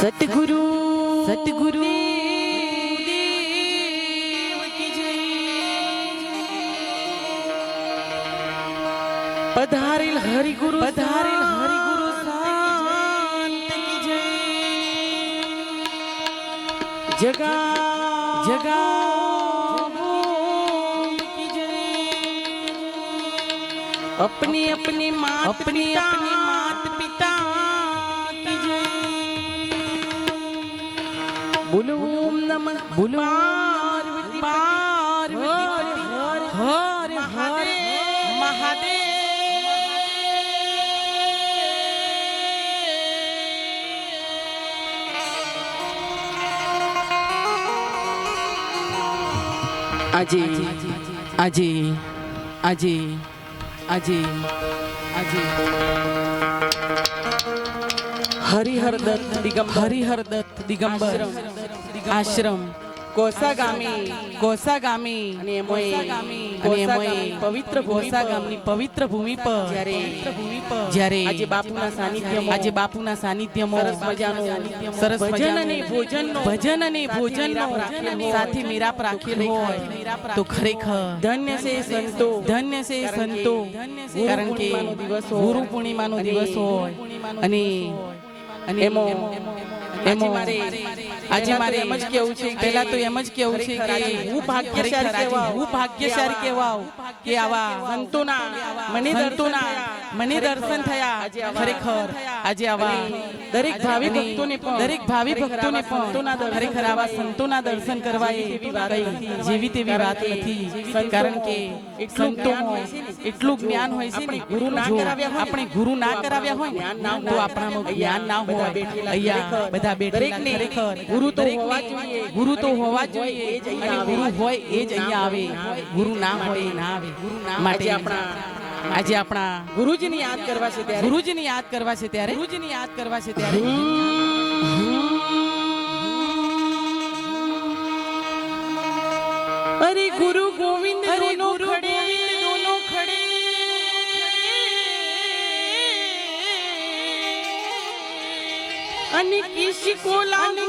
સતગુરુ સતગુરુ દેવ કી જય. પધારેલ હરિગુરુ પધારેલ હરિગુરુ શાંત કી જય. જગા જગા કી જય. अपनी अपनी मात अपनी पिता अपनी બોલવું નમ. બોલવું પાર્વતી હર હર મહાદેવ. આજે આજે આજે આજે આજે. હરિહર દત્ત દિગમ હરિહર દત્ત દિગંબર આશ્રમ કોસા ગામી કોસા ગામી અને એમોય અને એમોય પવિત્ર કોસા ભૂમિ ગામની પવિત્ર ભૂમિ પર જ્યારે જ્યારે આજે બાપુના સાનિધ્યમાં આજે બાપુના સાનિધ્યમાં સરસ મજાનું સરસ ભજન અને ભોજન ભજન અને ભોજન સાથે મિરાપ રાખેલ હોય. તો ખરેખર ધન્ય છે સંતો. ધન્ય છે સંતો. કારણ કે. ગુરુ પૂર્ણિમાનો દિવસ હોય. અને એમો એમો આજે મારે આજે મારે એમ જ કેવું છે કે પહેલા તો એમ જ કેવું છે ખરેખર કે આજે હું ભાગ્યશાળી ખરેખર આજે કહેવાઉં. હું ભાગ્યશાળી કહેવાઉં કે આવા સંતોના મને દર્શન સંતોના થયા. મને ખરેખર. દર્શન થયા. આજે આવા ખરેખર. આજે આવા અને દરેક ભાવિ અને ભક્તોને પણ દરેક ભાવિ ખરેખર ભક્તોને આવા સંતોના પણ દર્શન ખરેખર આવા કરવા એ સંતોના દર્શન કરવા એ જેવી વાત કઈ નથી. જેવી તેવી કારણ વાત કે નથી. કારણ કે એટલું જ્ઞાન હોય છે ને, એટલું જ્ઞાન હોય છે ને આપણે ગુરુ ના જો કરાવ્યા હોય ને, આપણે ગુરુ ના કરાવ્યા હોય જ્ઞાન ના ને તો હોય. આપણામાં અહીંયા જ્ઞાન ના બધા હોય. બેઠેલા અહીંયા ખરેખર. બધા બેઠેલા દરેકને ખરેખર. ગુરુ તો દરેકને હોવા જોઈએ. ગુરુ તો હોવા ગુરુ હોય જોઈએ એ જ અહીંયા અને આવે. ગુરુ હોય એ જ અહીંયા આવે. ગુરુ ના હોય. એ ના આવે. માટે આજે આપણા આજે આપણા ગુરુજીની યાદ કરવા છે ત્યારે. ગુરુજીને યાદ કરવા છે ત્યારે? ગુરુજીને યાદ કરવા છે ત્યારે. અરે ગુરુ ગોવિંદ અરે ગુરુ દોનો ખડે. અને કિસી કો લાગુ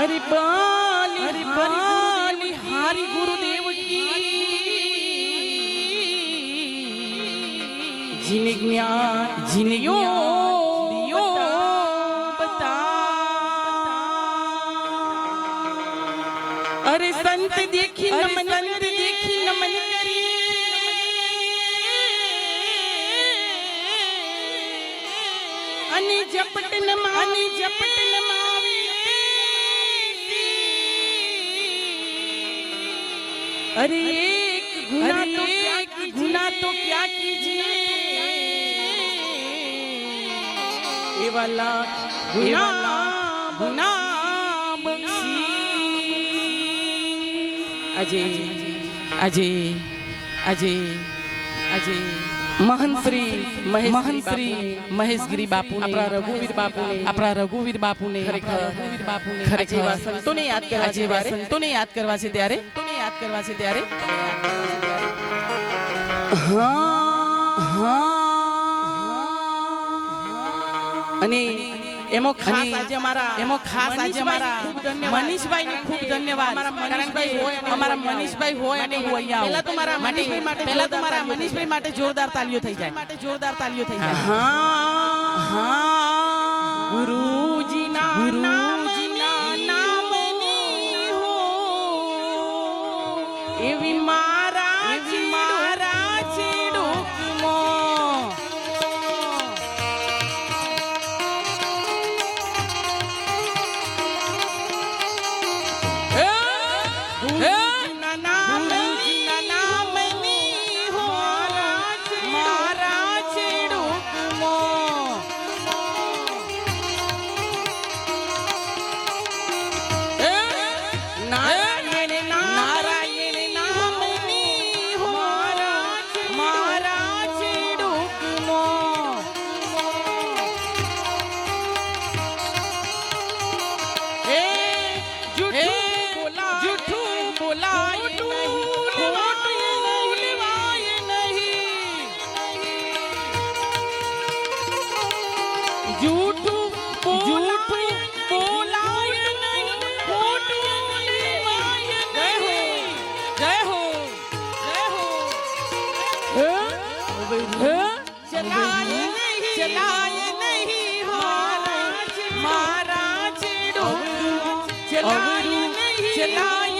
અરે બાલી અરે બાલી હારી ગુરુદેવ કી જીને જ્ઞાન જીને યો બતા. અરે સંત દેખી નમન સંત દેખી નમન કરી અને જપટ નમાની જપટ નમાવી અરે એક ગુના અરે તો એક એક ગુના તો ક્યાં કીજીએ એવા લાખ ગુના ગુના બક્ષી આજે આજે આજે આજે. મહંત શ્રી મહેશ મહંત શ્રી મહેશગીરી બાપુ આપણા રઘુવીર બાપુ આપણા રઘુવીર બાપુને. ખરેખર. રઘુવીર બાપુને. એવા સંતોને યાદ કરવા જેવા સંતોને યાદ કરવા છે ત્યારે? યાદ કરવા છે ત્યારે? અને એમો ખાસ આજે અમારા એમો ખાસ આજે અમારા મનીષભાઈને ખૂબ ધન્યવાદ. મનીષભાઈ હોય અમારા મનીષભાઈ હોય અને હું અહીંયા પહેલા તો મારા મનીષભાઈ માટે પહેલા તો મારા મનીષભાઈ માટે જોરદાર તાલીઓ થઈ જાય. માટે જોરદાર તાલીઓ થઈ જાય. હા. હા ગુરુજીના ગુરુજીના એવી મારા चलाए नहीं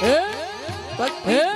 હે?